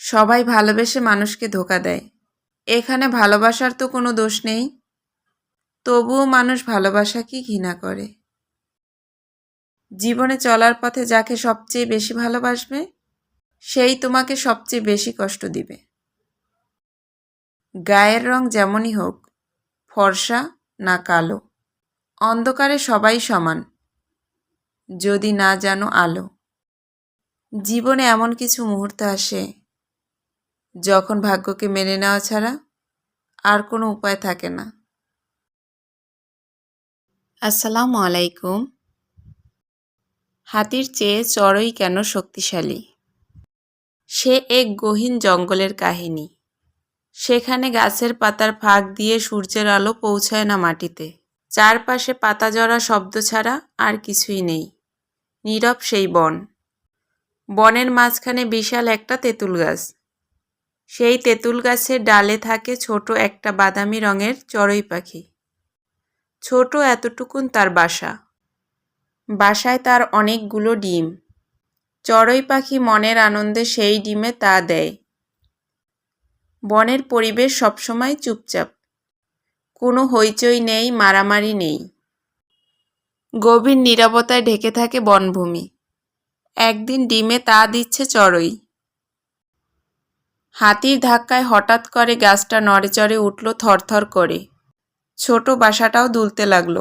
সবাই ভালোবেসে মানুষকে ধোকা দেয়। এখানে ভালোবাসার তো কোনো দোষ নেই। তবুও মানুষ ভালোবাসাকেই ঘৃণা করে। জীবনে চলার পথে যাকে সবচেয়ে বেশি ভালোবাসবে, সেই তোমাকে সবচেয়ে বেশি কষ্ট দিবে। গায়ের রং যেমনই হোক, ফর্সা না কালো, অন্ধকারে সবাই সমান, যদি না জানো আলো। জীবনে এমন কিছু মুহূর্ত আসে যখন ভাগ্যকে মেনে নেওয়া ছাড়া আর কোনো উপায় থাকে না। আসসালামু আলাইকুম। হাতির চেয়ে চড়ই কেন শক্তিশালী? সে এক গহীন জঙ্গলের কাহিনী। সেখানে গাছের পাতার ফাঁক দিয়ে সূর্যের আলো পৌঁছায় না মাটিতে। চারপাশে পাতা জড়া শব্দ ছাড়া আর কিছুই নেই। নীরব সেই বন। বনের মাঝখানে বিশাল একটা তেঁতুল গাছ। সেই তেঁতুল গাছের ডালে থাকে ছোট একটা বাদামি রঙের চড়ুই পাখি। ছোট এতটুকুন তার বাসা। বাসায় তার অনেকগুলো ডিম। চড়ুই পাখি মনের আনন্দে সেই ডিমে তা দেয়। বনের পরিবেশ সবসময় চুপচাপ। কোনো হইচই নেই, মারামারি নেই। গভীর নীরবতায় ঢেকে থাকে বনভূমি। একদিন ডিমে তা দিচ্ছে চড়ই। হাতির ধাক্কায় হঠাৎ করে গাছটা নড়েচড়ে উঠল থরথর করে। ছোট বাসাটাও দুলতে লাগল।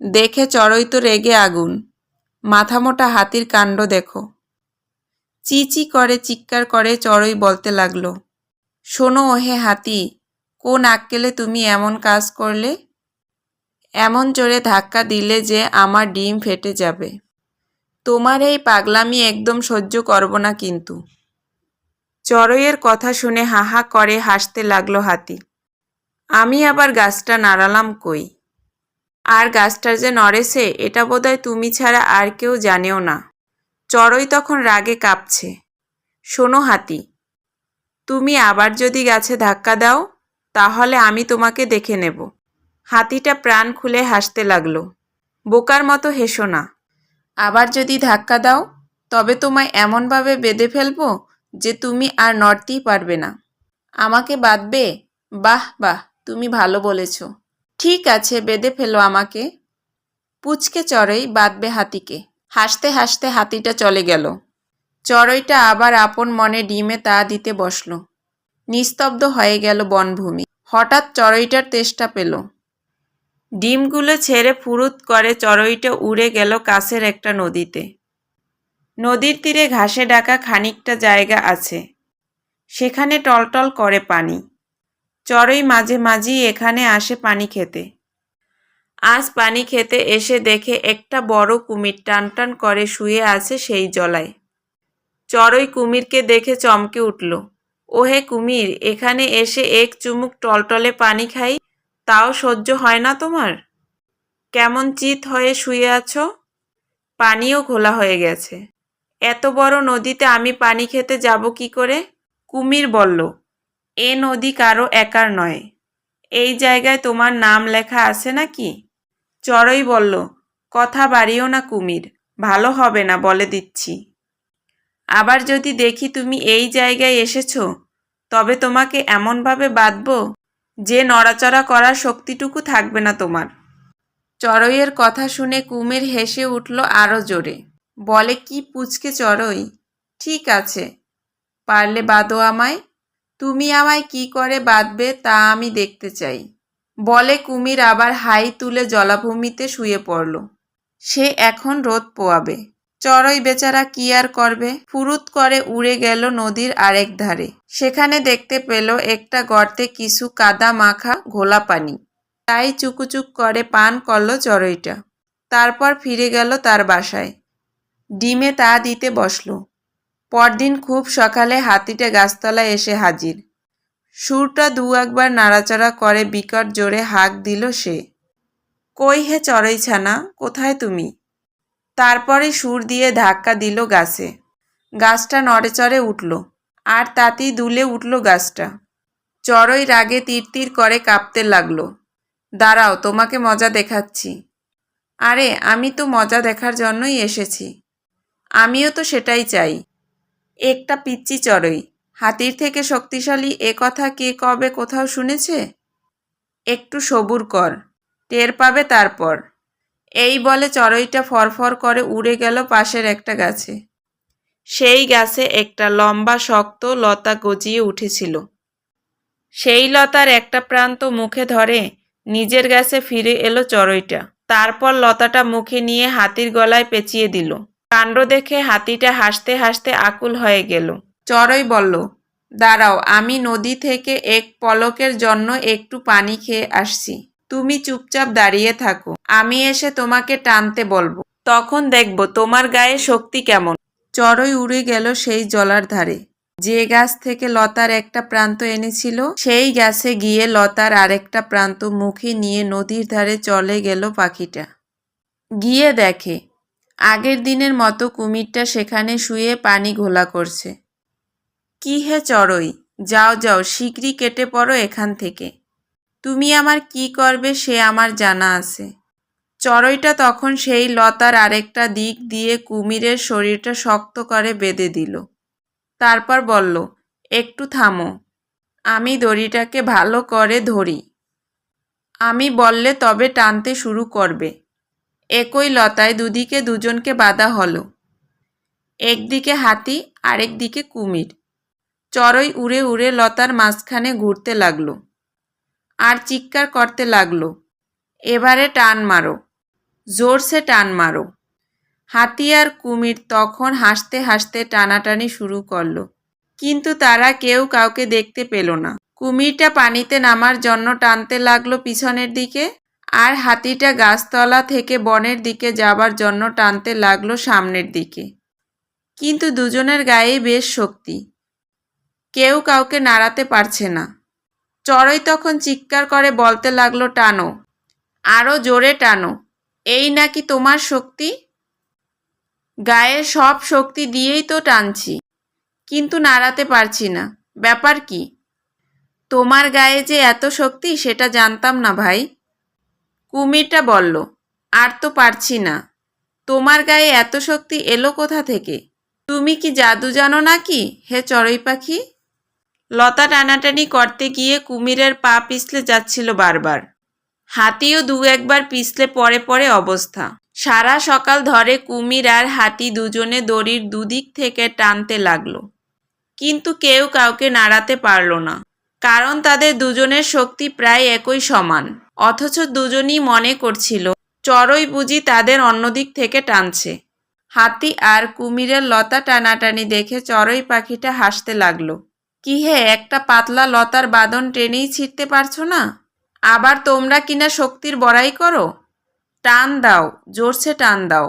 দেখে চড়ই তো রেগে আগুন। মাথামোটা হাতির কাণ্ড দেখো। চি চি করে, চিৎকার করে চড়ই বলতে লাগল, শোনো ওহে হাতি, কোন আক্কেলে তুমি এমন কাজ করলে? এমন জোরে ধাক্কা দিলে যে আমার ডিম ফেটে যাবে। তোমার এই পাগলামি একদম সহ্য করব না কিন্তু। চড়ইয়ের কথা শুনে হাহা করে হাসতে লাগল হাতি। আমি আবার গাছটা নাড়ালাম কই? আর গাছটার যে নড়েছে, এটা বোধহয় তুমি ছাড়া আর কেউ জানেও না। চড়ই তখন রাগে কাঁপছে। শোনো হাতি, তুমি আবার যদি গাছে ধাক্কা দাও, তাহলে আমি তোমাকে দেখে নেব। হাতিটা প্রাণ খুলে হাসতে লাগল। বোকার মতো হেসো না। আবার যদি ধাক্কা দাও, তবে তোমায় এমনভাবে বেঁধে ফেলব যে তুমি আর নড়তেই পারবে না। আমাকে বাঁধবে? বাহ বাহ, তুমি ভালো বলেছ। ঠিক আছে, বেঁধে ফেলো আমাকে। পুচকে চড়ই বাঁধবে হাতিকে। হাসতে হাসতে হাতিটা চলে গেল। চড়ইটা আবার আপন মনে ডিমে তা দিতে বসল। নিস্তব্ধ হয়ে গেল বনভূমি। হঠাৎ চড়ইটার তেষ্টা পেল। ডিমগুলো ছেড়ে ফুরুত করে চড়ইটা উড়ে গেল কাছের একটা নদীতে। নদীর তীরে ঘাসে ডাকা খানিকটা জায়গা আছে। সেখানে টলটল করে পানি। চড়ই মাঝে মাঝেই এখানে আসে পানি খেতে। আজ পানি খেতে এসে দেখে একটা বড় কুমির টান টান করে শুয়ে আছে সেই জলায়। চড়ই কুমিরকে দেখে চমকে উঠল। ওহে কুমির, এখানে এসে এক চুমুক টলটলে পানি খাই? তাও সহ্য হয় না তোমার? কেমন চিত হয়ে শুয়ে আছো? পানিও খোলা হয়ে গেছে। এত বড় নদীতে আমি পানি খেতে যাব কি করে? কুমির বলল, এ নদী কারও একার নয়। এই জায়গায় তোমার নাম লেখা আছে নাকি? চড়ই বলল, কথা বাড়িও না কুমির, ভালো হবে না বলে দিচ্ছি। আবার যদি দেখি তুমি এই জায়গায় এসেছ, তবে তোমাকে এমনভাবে বাঁধব যে নড়াচড়া করার শক্তিটুকু থাকবে না তোমার চড়ইয়ের কথা শুনে কুমির হেসে উঠল আরও জোরে। বলে কি পুচকে চড়ই? ঠিক আছে। পারলে বাঁধো আমায়। তুমি আমায় কি করে বাঁধবে তা আমি দেখতে চাই। বলে কুমির আবার হাই তুলে জলাভূমিতে শুয়ে পড়ল। সে এখন রোদ পোয়াবে। চড়ই বেচারা কি আর করবে? ফুরুত করে উড়ে গেল নদীর আরেক ধারে। সেখানে দেখতে পেল একটা গর্তে কিছু কাদা মাখা ঘোলা পানি। তাই চুকুচুক করে পান করল চড়ইটা। তারপর ফিরে গেল তার বাসায়। ডিমে তা দিতে বসল। পরদিন খুব সকালে হাতিটা গাছতলায় এসে হাজির। সুরটা দু একবার নাড়াচাড়া করে বিকট জোরে হাঁক দিল সে। কই হে চড়ই ছানা কোথায় তুমি? তারপরে সুর দিয়ে ধাক্কা দিল গাছে। গাছটা নড়েচড়ে উঠল। আর তাতেই দুলে উঠল গাছটা। চড়ই রাগে তীর তীর করে কাঁপতে লাগল। দাঁড়াও, তোমাকে মজা দেখাচ্ছি। আরে, আমি তো মজা দেখার জন্যই এসেছি। আমিও তো সেটাই চাই। একটা পিচ্চি চড়ই। হাতির থেকে শক্তিশালী এ কথা কে কবে কোথাও শুনেছে? একটু সবুর কর। টের পাবে তারপর। এই বলে চড়ইটা ফরফর করে উড়ে গেল পাশের একটা গাছে। সেই গাছে একটা লম্বা, শক্ত লতা গজিয়ে উঠেছিল। সেই লতার একটা প্রান্ত মুখে ধরে নিজের গাছে ফিরে এলো চড়ইটা। তারপর লতাটা মুখে নিয়ে হাতির গলায় পেঁচিয়ে দিল। কাণ্ড দেখে হাতিটা হাসতে হাসতে আকুল হয়ে গেল। চড়ই বলল, দাঁড়াও, আমি নদী থেকে এক পলকের জন্য একটু পানি খেয়ে আসছি। তুমি চুপচাপ দাঁড়িয়ে থাকো, আমি এসে তোমাকে টানতে বলব। তখন দেখব তোমার গায়ে শক্তি কেমন। চড়ই উড়ে গেল সেই জলার ধারে। যে গাছ থেকে লতার একটা প্রান্ত এনেছিল, সেই গাছে গিয়ে লতার আরেকটা প্রান্ত মুখে নিয়ে নদীর ধারে চলে গেল পাখিটা। গিয়ে দেখে আগের দিনের মতো কুমিরটা সেখানে শুয়ে পানি ঘোলা করছে। কি হে চড়ই, যাও যাও, শিগগিরই কেটে পড়ো এখান থেকে। তুমি আমার কি করবে সে আমার জানা আছে। চড়ইটা তখন সেই লতার আরেকটা দিক দিয়ে কুমিরের শরীরটা শক্ত করে বেঁধে দিল। তারপর বলল, একটু থামো, আমি দড়িটাকে ভালো করে ধরি। আমি বললে তবে টানতে শুরু করবে। একই লতায় দুদিকে দুজনকে বাঁধা হলো। একদিকে হাতি আরেক দিকে কুমির। চড়ই উড়ে উড়ে লতার মাঝখানে ঘুরতে লাগল। আর চিৎকার করতে লাগল, এবারে টান মারো, জোরসে টান মারো। হাতি আর কুমির তখন হাসতে হাসতে টানাটানি শুরু করল, কিন্তু তারা কেউ কাউকে দেখতে পেল না। কুমিরটা পানিতে নামার জন্য টানতে লাগল পিছনের দিকে। আর হাতিটা গাছতলা থেকে বনের দিকে যাবার জন্য টানতে লাগল সামনের দিকে। কিন্তু দুজনের গায়ে বেশ শক্তি। কেউ কাউকে নাড়াতে পারছে না। চড়ই তখন চিৎকার করে বলতে লাগল, টানো। আরও জোরে টানো। এই নাকি তোমার শক্তি? গায়ের সব শক্তি দিয়েই তো টানছি, কিন্তু নাড়াতে পারছি না। ব্যাপার কি? তোমার গায়ে যে এত শক্তি, সেটা জানতাম না ভাই। কুমিরটা বলল, আর তো পারছি না। তোমার গায়ে এত শক্তি এলো কোথা থেকে? তুমি কি জাদু জানো নাকি হে চড়ুই পাখি? লতা টানাটানি করতে গিয়ে কুমিরের পা পিছলে যাচ্ছিল বারবার। হাতিও দু একবার পিছলে পরে পরে অবস্থা। সারা সকাল ধরে কুমির আর হাতি দুজনে দড়ির দুদিক থেকে টানতে লাগল। কিন্তু কেউ কাউকে নাড়াতে পারল না, কারণ তাদের দুজনের শক্তি প্রায় একই সমান। অথচ দুজনই মনে করছিল, চড়ই বুঝি তাদের অন্যদিক থেকে টানছে। হাতি আর কুমিরের লতা টানাটানি দেখে চড়ই পাখিটা হাসতে লাগল। কি হে, একটা পাতলা লতার বাঁধন টেনেই ছিঁড়তে পারছ না? আবার তোমরা কিনা শক্তির বড়াই করো? টান দাও, জোরছে টান দাও।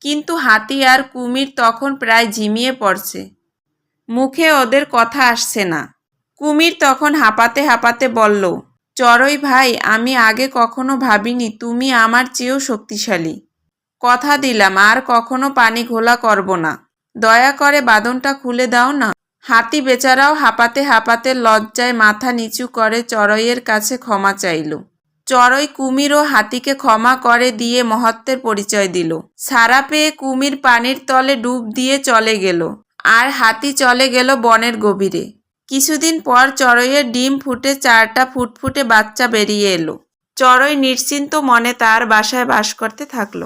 কিন্তু হাতি আর কুমির তখন প্রায় ঝিমিয়ে পড়ছে। মুখে ওদের কথা আসছে না। কুমির তখন হাঁপাতে হাঁপাতে বলল চড়ই ভাই, আমি আগে কখনো ভাবিনি তুমি আমার চেয়েও শক্তিশালী। কথা দিলাম, আর কখনো পানি ঘোলা করব না। দয়া করে বাঁধনটা খুলে দাও না। হাতি বেচারাও হাঁপাতে হাঁপাতে লজ্জায় মাথা নিচু করে চড়ইয়ের কাছে ক্ষমা চাইল। চড়ই কুমির ও হাতিকে ক্ষমা করে দিয়ে মহত্বের পরিচয় দিল। সারা পেয়ে কুমির পানির তলে ডুব দিয়ে চলে গেল। আর হাতি চলে গেল বনের গভীরে। কিছুদিন পর চড়ইয়ের ডিম ফুটে চারটা ফুটফুটে বাচ্চা বেরিয়ে এলো। চড়ই নিশ্চিন্ত মনে তার বাসায় বাস করতে থাকল।